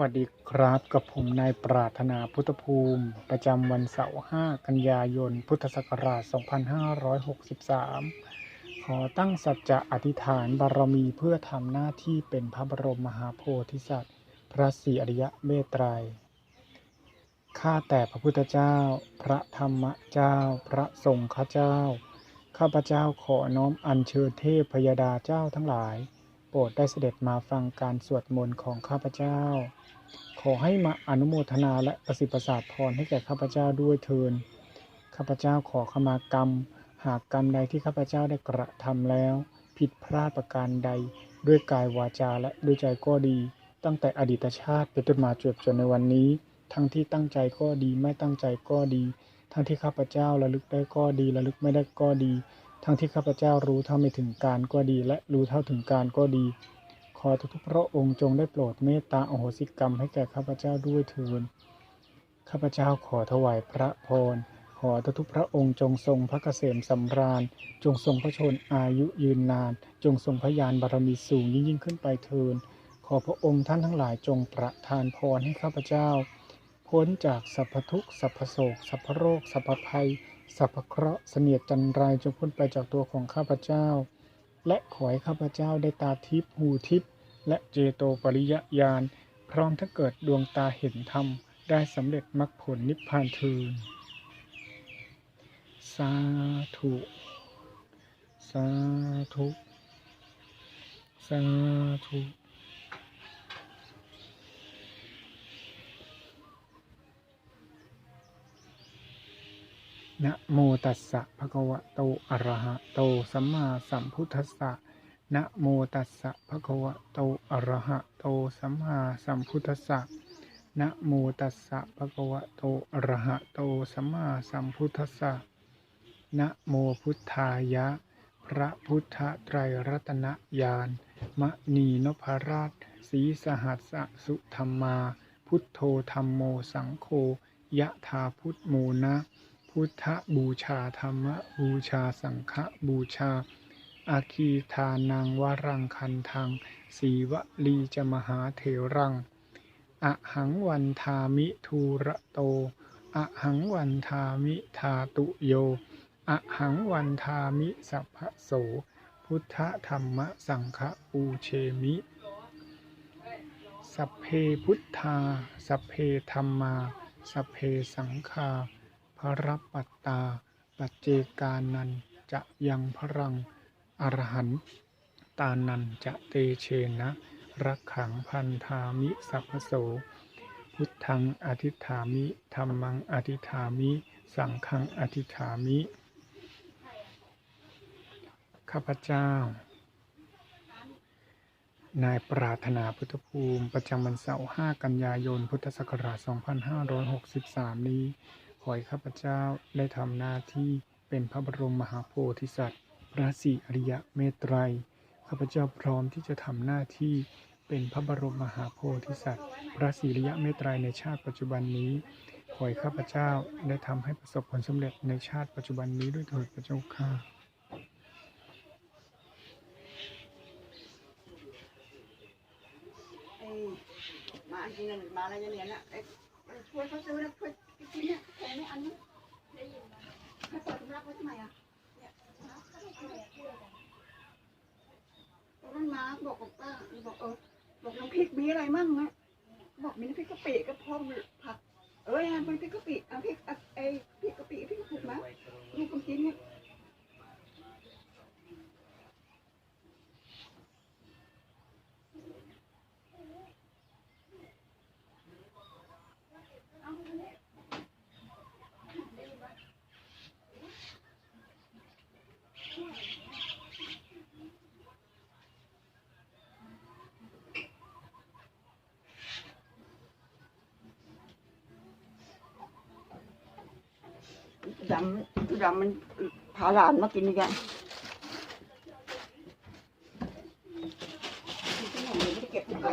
วัสดีครับกับผมนายปรารถนาพุทธภูมิ ประจำวันเสาร์ 5 กันยายน พุทธศักราช 2563 ขอตั้งสัจจะอธิษฐานบารมีเพื่อทำหน้าที่เป็นพระบรมมหาโพธิสัตว์ พระศรีอริยเมตไตรข้าแต่พระพุทธเจ้า พระธรรมเจ้า พระสงฆ์เจ้า ข้าพเจ้าขอน้อมอัญเชิญเทพพยดาเจ้าทั้งหลาย ปรดได้เสด็จมาฟังการสวดมนต์ของข้าพเจ้า ขอให้มาอนุโมทนาและประสิทธิ์ประสาทพรให้แก่ข้าพเจ้าด้วยเทินข้าพเจ้าขอขมากรรม หากกรรมใดที่ข้าพเจ้าได้กระทำแล้ว ผิดพลาดประการใด ด้วยกายวาจาและด้วยใจก็ดี ตั้งแต่อดีตชาติไปจนมาจบจนในวันนี้ ทั้งที่ตั้งใจก็ดีไม่ตั้งใจก็ดี ทั้งที่ข้าพเจ้าระลึกได้ก็ดีระลึกไม่ได้ก็ดี ทั้งที่ข้าพเจ้ารู้เท่าไม่ถึงการก็ดี และรู้เท่าถึงการก็ดี ขอทุกพระองค์จงได้โปรดเมตตาอโหสิกรรมให้แก่ข้าพเจ้าด้วยเถิดข้าพเจ้าขอถวายพระพร ขอทุกพระองค์จงทรงพระเกษมสำราญ จงทรงพระชนอายุยืนนาน จงทรงพยานบารมีสูงยิ่งยิ่งขึ้นไปเถิดขอพระองค์ท่านทั้งหลายจงประทานพรให้ข้าพเจ้า พ้นจากสัพพทุกข์สัพพโศกสัพพโรคสัพพภัย สัพพเคราะห์เสนียดจันไรจงพ้นไปจากตัวของข้าพเจ้า และขอให้ข้าพเจ้าได้ตาทิพย์หูทิพย์และเจโตปริยญาณพร้อมทั้งเกิดดวงตาเห็นธรรม ได้สำเร็จมรรคผลนิพพานเทินสาธุ สาธุ สาธุ นะโมตัสสะภะคะวะโตอะระหะโตสัมมาสัมพุทธัสสะนะโมตัสสะภะคะวะโตอะระหะโตสัมมาสัมพุทธัสสะนะโมตัสสะภะคะวะโตอะระหะโตสัมมาสัมพุทธัสสะนะโมพุทธายะ พระพุทธไตรรัตนญาณมณีนพราชสีสหัสสสุธรรมา พุทโธธรรมโมสังโฆยะธาพุทโมนะ พุทธบูชาธรรมบูชาสังฆบูชาอาคีทานังวรังคันทังสีวลีจมหาเถรังอะหังวันทามิทูระโตอะหังวันทามิทาตุโยอะหังวันทามิสัพพโส พุทธธรรมสังฆปูเชมิ สัพเพพุทธา สัพเพธรรมา สัพเพสังฆา ระปัตตาปัจเจกานันจะยังพรังอรหันตานันจะเตเชนะรักขังพันธามิสัพโส พุทธังอธิฐามิธรรมังอธิฐามิ สังฆังอธิฐามิ ข้าพเจ้า นายปรารถนาพุทธภูมิ ประจำวันเสาร์ 5 กันยายน พุทธศักราช 2563 นี้ ขอให้ข้าพเจ้าได้ทำหน้าที่เป็นพระบรมมหาโพธิสัตว์ พระศรีอริยะเมตไตร ข้าพเจ้าพร้อมที่จะทำหน้าที่เป็นพระบรมมหาโพธิสัตว์ พระศรีอริยะเมตไตรในชาติปัจจุบันนี้ ขอให้ข้าพเจ้าได้ทำให้ประสบผลสำเร็จในชาติปัจจุบันนี้ด้วยเถิดพระเจ้าค่ะไอ้มาจริงๆมาอะไรจะเรียนอะไอ้ไอ้ ช่วยเขาซื้อนะช่วยกินเนี่ยแพงไหมอันนี้ได้ยินไหมเขาเปิดสำนักไว้ทำไมอะเนี่ยตอนนั้นมาบอกกับป้าบอกเออบอกน้ำพริกมีอะไรมั่งนะบอกมีน้ำพริกกะปิกระเพราผักเอ้ยมันพริกกะปิน้ำพริกอะไอ้พริกกะปิพริกกระปุกนะลูกคนจีนเนี่ย ดำดำมันพาหลานมากินอีกอะไม่ได้เก็บไก่